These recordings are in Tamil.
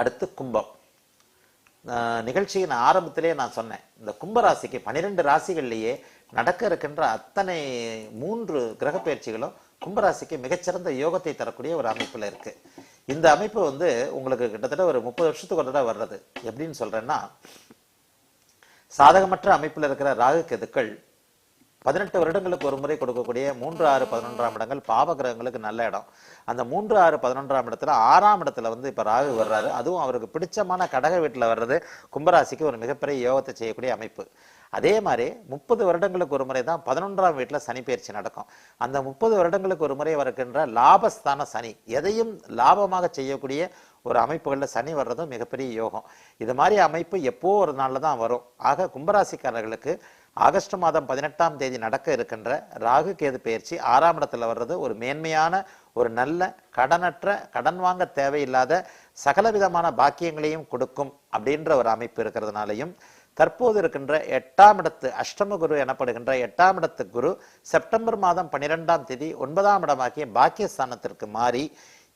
அடுத்து கும்பம். நிகழ்ச்சியின் ஆரம்பத்திலே நான் சொன்னேன் இந்த கும்பராசிக்கு பனிரெண்டு ராசிகள்லேயே நடக்க இருக்கின்ற அத்தனை மூன்று கிரக பயிற்சிகளும் கும்பராசிக்கு மிகச்சிறந்த யோகத்தை தரக்கூடிய ஒரு அமைப்பில் இருக்கு. இந்த அமைப்பு வந்து உங்களுக்கு கிட்டத்தட்ட ஒரு முப்பது வருஷத்துக்கு ஒரு தடவை வர்றது. எப்படின்னு சொல்றேன்னா சாதகமற்ற அமைப்பில் இருக்கிற ராகு கெதுக்கள் பதினெட்டு வருடங்களுக்கு ஒரு முறை கொடுக்கக்கூடிய மூன்று ஆறு பதினொன்றாம் இடங்கள் பாவகிரகங்களுக்கு நல்ல இடம். அந்த மூன்று ஆறு பதினொன்றாம் இடத்துல ஆறாம் இடத்துல வந்து இப்ப ராகு வர்றாரு. அதுவும் அவருக்கு பிடிச்சமான கடக வீட்டில் வர்றது கும்பராசிக்கு ஒரு மிகப்பெரிய யோகத்தை செய்யக்கூடிய அமைப்பு. அதே மாதிரி முப்பது வருடங்களுக்கு ஒரு முறை தான் பதினொன்றாம் வீட்டில் சனி பயிற்சி நடக்கும். அந்த முப்பது வருடங்களுக்கு ஒரு முறை வருகின்ற லாபஸ்தான சனி எதையும் லாபமாக செய்யக்கூடிய ஒரு அமைப்புகளில் சனி வர்றதும் மிகப்பெரிய யோகம். இது மாதிரி அமைப்பு எப்போ ஒரு நாளில் தான் வரும். ஆக கும்பராசிக்காரர்களுக்கு ஆகஸ்ட் மாதம் பதினெட்டாம் தேதி நடக்க இருக்கின்ற ராகு கேது பயிற்சி ஆறாம் இடத்துல வர்றது ஒரு மேன்மையான ஒரு நல்ல கடனற்ற கடன் வாங்க தேவையில்லாத சகலவிதமான பாக்கியங்களையும் கொடுக்கும் அப்படின்ற ஒரு அமைப்பு இருக்கிறதுனாலையும் தற்போது இருக்கின்ற எட்டாம் இடத்து அஷ்டம குரு எனப்படுகின்ற எட்டாம் இடத்து குரு செப்டம்பர் மாதம் பன்னிரெண்டாம் தேதி ஒன்பதாம் இடமாகிய பாக்கியஸ்தானத்திற்கு மாறி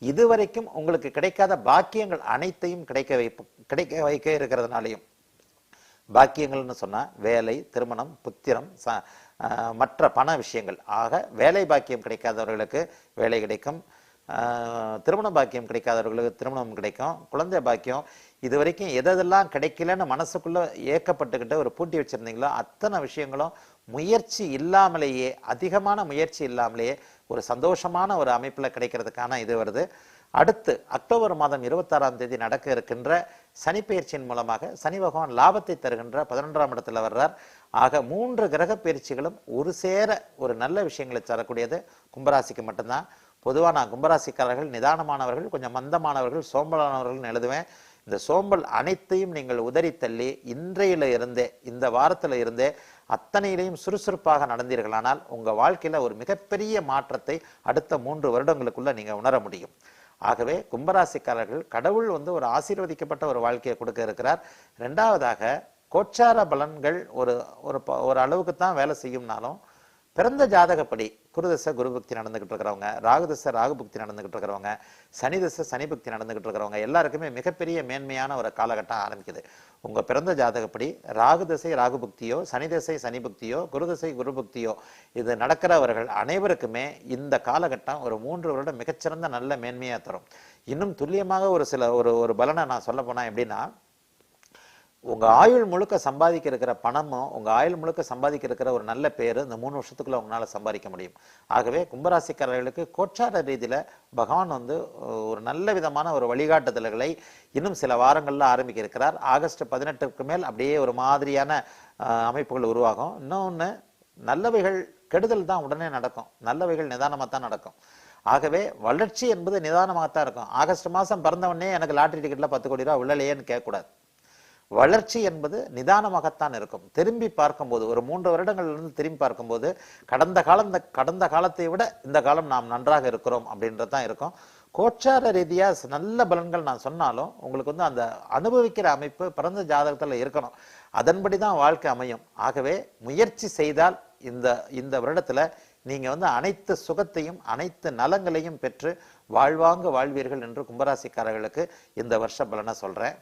இதுவரைக்கும் உங்களுக்கு கிடைக்காத பாக்கியங்கள் அனைத்தையும் கிடைக்க வைப்பு கிடைக்க வைக்க இருக்கிறதுனாலையும் பாக்கியங்கள்னு சொன்னால் வேலை திருமணம் புத்திரம் ச மற்ற பண விஷயங்கள். ஆக வேலை பாக்கியம் கிடைக்காதவர்களுக்கு வேலை கிடைக்கும். திருமண பாக்கியம் கிடைக்காதவர்களுக்கு திருமணம் கிடைக்கும். குழந்தை பாக்கியம் இது வரைக்கும் எதெல்லாம் கிடைக்கலன்னு மனசுக்குள்ளே ஏக்கப்பட்டுக்கிட்டு ஒரு பூட்டி வச்சுருந்தீங்களோ அத்தனை விஷயங்களும் முயற்சி இல்லாமலேயே அதிகமான முயற்சி இல்லாமலேயே ஒரு சந்தோஷமான ஒரு அமைப்பில் கிடைக்கிறதுக்கான இது வருது. அடுத்து அக்டோபர் மாதம் இருபத்தாறாம் தேதி நடக்க இருக்கின்ற சனி பயிற்சியின் மூலமாக சனி பகவான் லாபத்தை தருகின்ற பதினொன்றாம் இடத்துல வர்றார். ஆக மூன்று கிரக பயிற்சிகளும் ஒரு சேர ஒரு நல்ல விஷயங்களை தரக்கூடியது. கும்பராசிக்கு மட்டும்தான். பொதுவாக நான் கும்பராசிக்காரர்கள் நிதானமானவர்கள் கொஞ்சம் மந்தமானவர்கள் சோம்பலானவர்கள் எழுதுவேன். இந்த சோம்பல் அனைத்தையும் நீங்கள் உதறி தள்ளி இன்றையில இருந்தே இந்த வாரத்தில் இருந்தே அத்தனையிலையும் சுறுசுறுப்பாக நடந்தீர்களானால் உங்கள் வாழ்க்கையில் ஒரு மிகப்பெரிய மாற்றத்தை அடுத்த மூன்று வருடங்களுக்குள்ள நீங்கள் உணர முடியும். ஆகவே கும்பராசிக்காரர்கள் கடவுள் வந்து ஒரு ஆசீர்வதிக்கப்பட்ட ஒரு வாழ்க்கையை கொடுக்க இருக்கிறார். ரெண்டாவதாக கோச்சார பலன்கள் ஒரு ஒரு அளவுக்கு தான் வேலை செய்யும்னாலும் பிறந்த ஜாதகப்படி குருதசை குரு பக்தி நடந்துகிட்டு இருக்கிறவங்க ராகுதசை ராகு பக்தி நடந்துகிட்டு இருக்கிறவங்க சனி தசை சனி பக்தி நடந்துகிட்டு இருக்கிறவங்க எல்லாருக்குமே மிகப்பெரிய மேன்மையான ஒரு காலகட்டம் ஆரம்பிக்குது. உங்க பிறந்த ஜாதகப்படி ராகு தசை ராகு பக்தியோ சனி தசை சனி பக்தியோ குருதசை குரு பக்தியோ இது நடக்கிறவர்கள் அனைவருக்குமே இந்த காலகட்டம் ஒரு மூன்று வருடம் மிகச்சிறந்த நல்ல மேன்மையா தரும். இன்னும் துல்லியமாக ஒரு சில ஒரு ஒரு பலனை நான் சொல்ல போனா எப்படின்னா உங்கள் ஆயுள் முழுக்க சம்பாதிக்க இருக்கிற பணமும் உங்கள் ஆயுள் முழுக்க சம்பாதிக்க இருக்கிற ஒரு நல்ல பேர் இந்த மூணு வருஷத்துக்குள்ள உங்களால் சம்பாதிக்க முடியும். ஆகவே கும்பராசிக்காரர்களுக்கு கோச்சார ரீதியில் பகவான் வந்து ஒரு நல்ல விதமான ஒரு வழிகாட்டுதல்களை இன்னும் சில வாரங்களில் ஆரம்பிக்க இருக்கிறார் ஆகஸ்ட் பதினெட்டுக்கு மேல் அப்படியே ஒரு மாதிரியான அமைப்புகள் உருவாகும். இன்னொன்று நல்லவைகள் கெடுதல் தான் உடனே நடக்கும். நல்லவைகள் நிதானமாக தான் நடக்கும். ஆகவே வளர்ச்சி என்பது நிதானமாகத்தான் இருக்கும். ஆகஸ்ட் மாதம் பிறந்தவொடனே எனக்கு லாட்ரி டிக்கெட்டில் பத்து கோடி ரூபா உள்ளலையேன்னு கேட்கக்கூடாது. வளர்ச்சி என்பது நிதானமாகத்தான் இருக்கும். திரும்பி பார்க்கும்போது ஒரு மூன்று வருடங்கள்ல இருந்து திரும்பி பார்க்கும்போது கடந்த காலம் இந்த கடந்த காலத்தை விட இந்த காலம் நாம் நன்றாக இருக்கிறோம் அப்படின்றது தான் இருக்கும். கோச்சார ரீதியா நல்ல பலன்கள் நான் சொன்னாலும் உங்களுக்கு வந்து அந்த அனுபவிக்கிற அமைப்பு பிறந்த ஜாதகத்துல இருக்கணும். அதன்படி தான் வாழ்க்கை அமையும். ஆகவே முயற்சி செய்தால் இந்த இந்த வருடத்துல நீங்க வந்து அனைத்து சுகத்தையும் அனைத்து நலங்களையும் பெற்று வாழ்வாங்க வாழ்வீர்கள் என்று கும்பராசிக்காரர்களுக்கு இந்த வருஷ பலனை சொல்றேன்.